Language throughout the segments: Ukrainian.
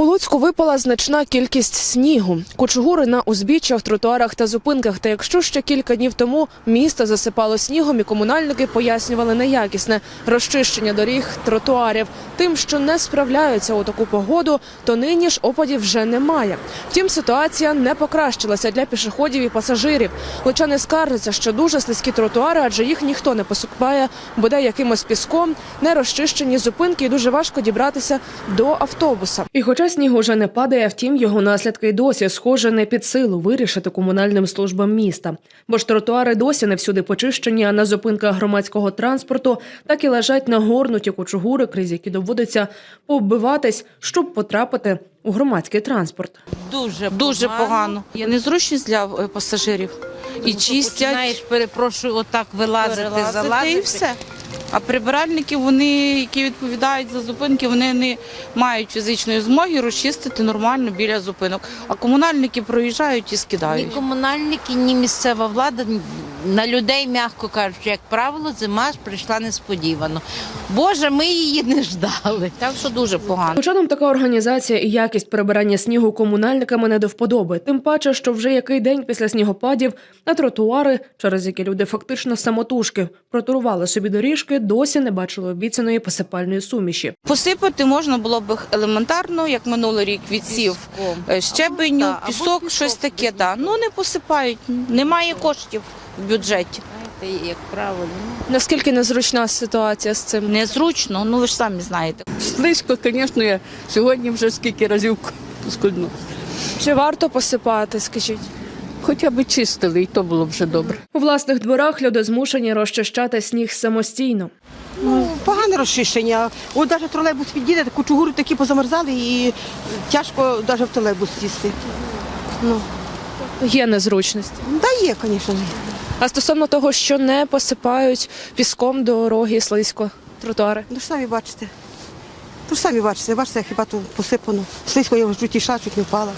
У Луцьку випала значна кількість снігу. Кучугури на узбіччях, тротуарах та зупинках. Та якщо ще кілька днів тому місто засипало снігом, і комунальники пояснювали неякісне розчищення доріг, тротуарів. Тим, що не справляються у таку погоду, то нині ж опадів вже немає. Втім, ситуація не покращилася для пішоходів і пасажирів. Лучани скаржаться, що дуже слизькі тротуари, адже їх ніхто не посипає, буде якимось піском, не розчищені зупинки, і дуже важко дібратися до автобуса. І хоча сніг уже не падає, втім його наслідки й досі схоже не під силу вирішити комунальним службам міста. Бо ж тротуари досі не всюди почищені, а на зупинках громадського транспорту так і лежать нагорнуті кучугури, крізь які доводиться повбиватись, щоб потрапити у громадський транспорт. Дуже Дуже погано. Є незручність для е, пасажирів. І чистять, Починаєш, перепрошую, отак вилазити, залазити. і все. А прибиральники, вони, які відповідають за зупинки, вони не мають фізичної змоги розчистити нормально біля зупинок. А комунальники проїжджають і скидають. Ні комунальники, ні місцева влада на людей, м'яко кажучи, як правило, зима ж прийшла несподівано. Боже, ми її не ждали. Так що дуже погано. Хоча така організація і якість прибирання снігу комунальниками не до вподоби. Тим паче, що вже який день після снігопадів на тротуари, через які люди фактично самотужки протурували собі доріжки, досі не бачили обіцяної посипальної суміші. Посипати можна було б елементарно, як минулий рік відсів е, щебеню, Ну, або пісок, пісок щось таке. Да. Ну не посипають, немає коштів в бюджеті. Знаєте, як правило. ну, Наскільки незручна ситуація з цим? Незручно, ну ви ж самі знаєте. Слизько, звісно, я сьогодні вже скільки разів скудно. Чи варто посипати? Скажіть. Хоча б чистили, і то було б вже добре. У власних дворах люди змушені розчищати сніг самостійно. Ну, погане розчищення. От навіть тролейбус підійде, кучугури такі позамерзали і тяжко навіть в тролейбус сісти. Ну, Є незручності. да є, звісно. А стосовно того, що не посипають піском дороги, слизько, тротуари. Ну ж самі бачите. Ну ж самі бачите, бачите, хіба тут посипано. Слизько я вже тіша, чуть не впала.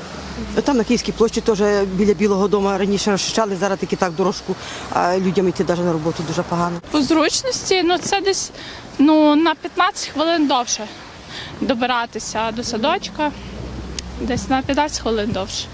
Там на Київській площі теж біля Білого дому раніше розчищали, зараз таки так дорожку, а людям йти навіть на роботу дуже погано. По зручності, ну це десь ну, на 15 хвилин довше добиратися до садочка. Десь на 15 хвилин довше.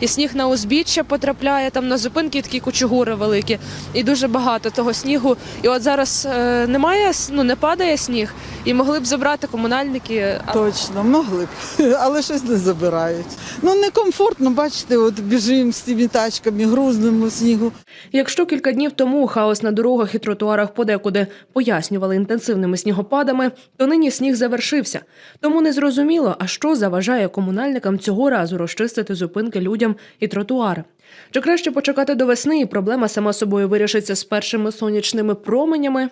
І сніг на узбіччя потрапляє, там на зупинки такі кучугури великі, і дуже багато того снігу. І от зараз е, немає, ну не падає сніг, і могли б забрати комунальники. Точно, могли б, але щось не забирають. Ну некомфортно, бачите, от біжимо з цими тачками, грузнемо снігу. Якщо кілька днів тому хаос на дорогах і тротуарах подекуди пояснювали інтенсивними снігопадами, то нині сніг завершився. Тому не зрозуміло, а що заважає комунальникам цього разу розчистити зупинки людям і тротуари. Чи краще почекати до весни, і проблема сама собою вирішиться з першими сонячними променями?